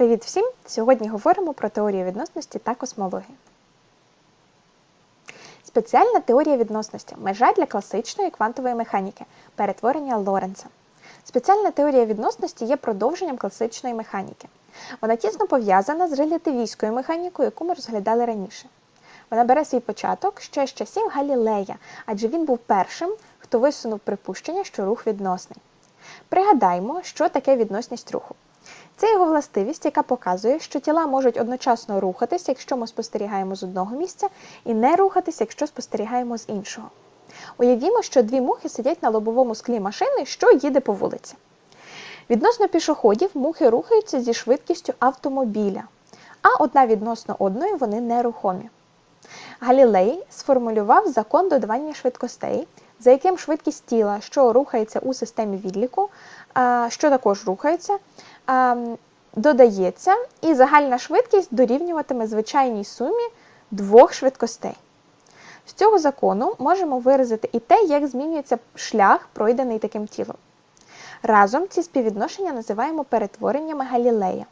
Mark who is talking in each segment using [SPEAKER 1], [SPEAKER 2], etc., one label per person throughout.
[SPEAKER 1] Привіт всім! Сьогодні говоримо про теорію відносності та космологію. Спеціальна теорія відносності межа для класичної квантової механіки перетворення Лоренца. Спеціальна теорія відносності є продовженням класичної механіки. Вона тісно пов'язана з релятивістською механікою, яку ми розглядали раніше. Вона бере свій початок ще з часів Галілея, адже він був першим, хто висунув припущення, що рух відносний. Пригадаймо, що таке відносність руху. Це його властивість, яка показує, що тіла можуть одночасно рухатися, якщо ми спостерігаємо з одного місця, і не рухатися, якщо спостерігаємо з іншого. Уявімо, що дві мухи сидять на лобовому склі машини, що їде по вулиці. Відносно пішоходів мухи рухаються зі швидкістю автомобіля, а одна відносно одної вони нерухомі. Галілей сформулював закон додавання швидкостей, за яким швидкість тіла, що рухається у системі відліку, що також рухається, додається, і загальна швидкість дорівнюватиме звичайній сумі двох швидкостей. З цього закону можемо виразити і те, як змінюється шлях, пройдений таким тілом. Разом ці співвідношення називаємо перетвореннями Галілея.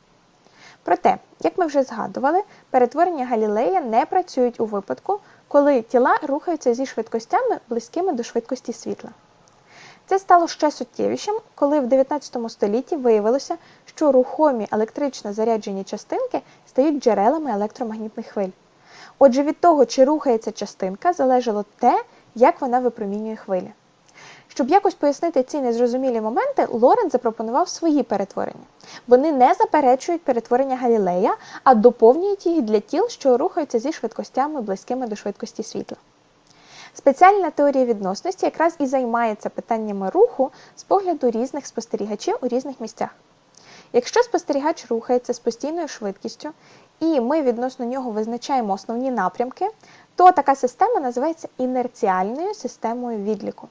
[SPEAKER 1] Проте, як ми вже згадували, перетворення Галілея не працюють у випадку, коли тіла рухаються зі швидкостями близькими до швидкості світла. Це стало ще суттєвішим, коли в 19 столітті виявилося, що рухомі електрично заряджені частинки стають джерелами електромагнітних хвиль. Отже, від того, чи рухається частинка, залежало те, як вона випромінює хвилі. Щоб якось пояснити ці незрозумілі моменти, Лорен запропонував свої перетворення. Вони не заперечують перетворення Галілея, а доповнюють їх для тіл, що рухаються зі швидкостями близькими до швидкості світла. Спеціальна теорія відносності якраз і займається питаннями руху з погляду різних спостерігачів у різних місцях. Якщо спостерігач рухається з постійною швидкістю, і ми відносно нього визначаємо основні напрямки, то така система називається інерціальною системою відліку.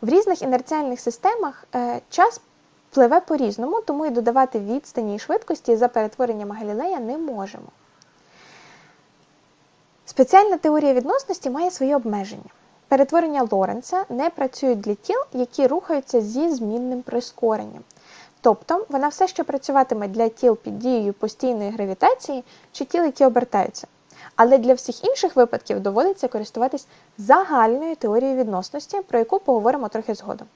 [SPEAKER 1] В різних інерціальних системах е, час пливе по-різному, тому і додавати відстані і швидкості за перетворенням Галілея не можемо. Спеціальна теорія відносності має свої обмеження. Перетворення Лоренца не працюють для тіл, які рухаються зі змінним прискоренням. Тобто вона все ще працюватиме для тіл під дією постійної гравітації чи тіл, які обертаються. Але для всіх інших випадків доводиться користуватись загальною теорією відносності, про яку поговоримо трохи згодом.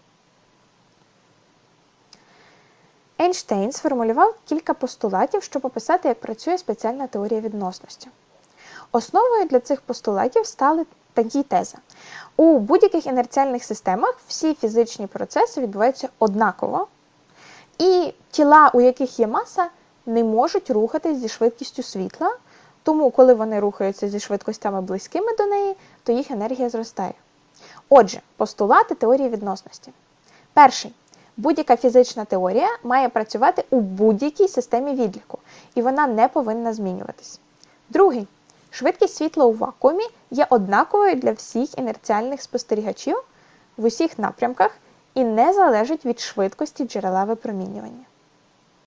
[SPEAKER 1] Ейнштейн сформулював кілька постулатів, щоб описати, як працює спеціальна теорія відносності. Основою для цих постулатів стали такі тези. У будь-яких інерціальних системах всі фізичні процеси відбуваються однаково, і тіла, у яких є маса, не можуть рухатись зі швидкістю світла, тому, коли вони рухаються зі швидкостями близькими до неї, то їх енергія зростає. Отже, постулати теорії відносності. Перший. Будь-яка фізична теорія має працювати у будь-якій системі відліку, і вона не повинна змінюватись. Другий. Швидкість світла у вакуумі є однаковою для всіх інерціальних спостерігачів в усіх напрямках і не залежить від швидкості джерела випромінювання.